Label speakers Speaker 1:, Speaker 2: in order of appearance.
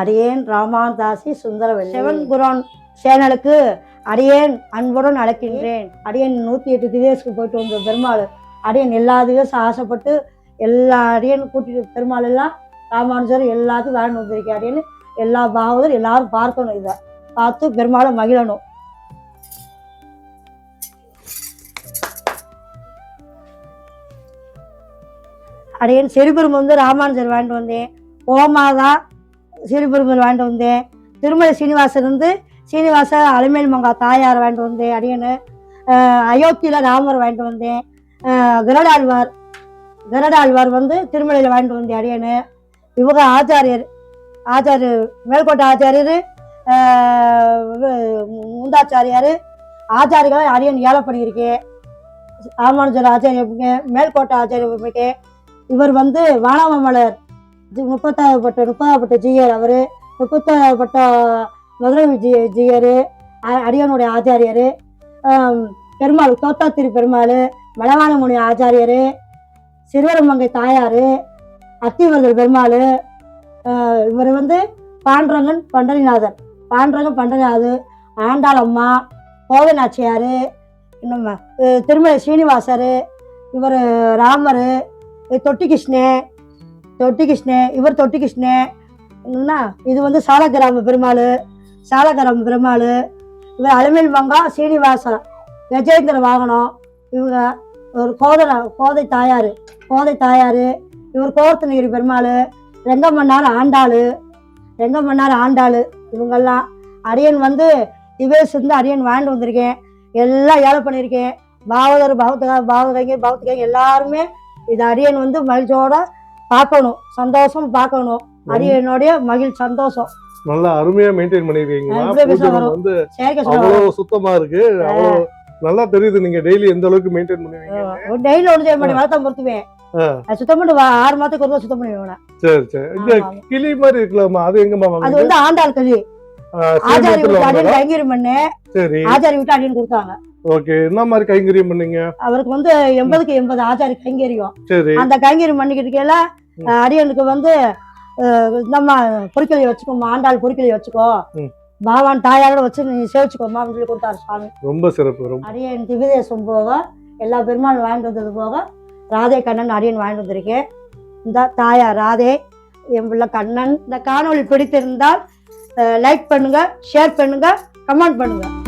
Speaker 1: அடியேன் ராமாதாசி சுந்தரவல்லி. செவன் குரான் சேனலுக்கு அடியேன் அன்புடன் அழைக்கின்றேன். அடியேன் நூற்றி எட்டு திவேசுக்கு போயிட்டு வந்த பெருமாள் அடியேன் எல்லா திவேசும் ஆசைப்பட்டு எல்லா அடியேன் கூட்டிட்டு பெருமாள் எல்லாம் ராமானுஜர் எல்லாத்தையும் வேணும் வந்திருக்கேன் அடியேன்னு எல்லா பாவதர் எல்லாரும் பார்க்கணும் இதை. பார்த்து பெருமாளை மகிழணும். அடையன் சிறுபெரும் வந்து ராமானுஜர் வாங்கிட்டு வந்தேன். ஓமாதான் சிறுபெரும்பர் வாங்கிட்டு வந்தேன் திருமலை சீனிவாசன் இருந்து சீனிவாச அலைமேல் மங்கா தாயார் வாங்கிட்டு வந்தேன் அடியனு அயோத்தியில் ராமர் வாங்கிட்டு வந்தேன் கிரடாழ்வார் கருடாழ்வார் கருடாழ்வார் வந்து திருமலையில் வாங்கிட்டு வந்தேன் அடியனு. இவங்க ஆச்சாரியர் ஆச்சாரியர் மேல்கோட்டை ஆச்சாரியர் முந்தாச்சாரியார் ஆச்சாரிகளை அரியன் ஏழை பண்ணியிருக்கேன் ராமானுஜர் ஆச்சாரியர் மேல்கோட்டை ஆச்சாரியர் இவர் வந்து வானவமலர் முப்பத்தாவப்பட்ட முப்பதாவப்பட்ட ஜியர் அவர் முப்பத்தாவப்பட்ட மதுரை ஜி ஜியர் அடியனுடைய ஆச்சாரியர் பெருமாள் தோத்தாத்திரி பெருமாள் மலவானமுனி ஆச்சாரியர் சிறுவரமங்கை தாயார் அத்திவர்தர் பெருமாள் இவர் வந்து பாண்டரங்கன் பண்டரிநாதர். பாண்டரங்கன் பண்டரிநாதர் ஆண்டாள் அம்மா கோவை இன்னும் திருமலை ஸ்ரீனிவாசர் இவர் ராமர் தொட்டி கிருஷ்ணன் தொட்டி கிருஷ்ணே இவர் தொட்டி கிருஷ்ணே என்ன இது வந்து சாலக்கிராம பெருமாள் சாலக்கிராம பெருமாள். இவர் அலமேல் மங்கா சீனிவாசன் கஜேந்திர வாகனம். இவங்க ஒரு கோதர கோதை தாயார் கோதை தாயார். இவர் கோவர்த்தனகிரி பெருமாள் ரெங்கமன்னார் ஆண்டாள் ரெங்கமன்னார் ஆண்டாள். இவங்கெல்லாம் அரியன் வந்து திவேஸ் இருந்து அரியன் வாங்கிட்டு வந்திருக்கேன். எல்லாம் ஏழை பண்ணியிருக்கேன். பாவதர் பாவத்துக்கா பாவதைங்க பாவத்துக்காங்க எல்லாருமே இது அரியன் வந்து மகிழ்ச்சியோட பார்க்கணும். சந்தோஷம் பார்க்கணும். அரியனுடைய மகிழ் சந்தோஷம்.
Speaker 2: நல்லா அருமையா மெயின்டைன் பண்ணிருக்கீங்க வந்து அவ்வளவு சுத்தமா இருக்கு. அவ்வளவு நல்லா தெரியுது நீங்க டெய்லி எந்த அளவுக்கு மெயின்டைன் பண்ணுவீங்க
Speaker 1: டெய்லி ஒன்று செய்ய மாட்டேன். வளர்த்தா பொறுத்துவேன். அது சுத்தம் பண்ணி ஆறு மாதத்துக்கு ஒரு சுத்தம் பண்ணி வேணும்
Speaker 2: சரி சரி. இந்த கிளி மாதிரி இருக்கலாமா? அது எங்கம்மா
Speaker 1: அது வந்து ஆண்டாள்
Speaker 2: ஆ,
Speaker 1: ஆச்சாரி விட்டு அடியன்
Speaker 2: வாங்குதா?
Speaker 1: கைங்கரி பண்ணு.
Speaker 2: சரி.
Speaker 1: ஆச்சாரி விட்டு அடியன் கொடுத்தாங்க.
Speaker 2: ஓகே. என்ன மாதிரி கைங்கரியம் பண்ணீங்க?
Speaker 1: அவருக்கு வந்து எண்பதுக்கு எண்பது ஆச்சாரி கைங்கரியம்.
Speaker 2: சரி.
Speaker 1: அந்த கைங்கரியம் பண்ணிக்கிட்டு அடியனுக்கு வந்து நம்ம பொறிக்கலை வச்சுக்கோமா ஆண்டாள் பொறிக்கலை வச்சுக்கோ. பாவான் தாயாரோட வச்சு நீ சேவிச்சுக்கோமா அப்படின்னு சொல்லி கொடுத்தாரு சுவாமி.
Speaker 2: ரொம்ப சிறப்பு
Speaker 1: அரியன் திவ்யதேசம் போக எல்லா பெருமாள் வாங்கிட்டு வந்தது போக ராதே கண்ணன் அரியன் வாங்கிட்டு வந்திருக்கேன் இந்த தாயார் ராதே என் பிள்ளை கண்ணன் இந்த காணொளி பிடித்திருந்தால் லைக் பண்ணுங்க ஷேர் பண்ணுங்க கமெண்ட் பண்ணுங்க.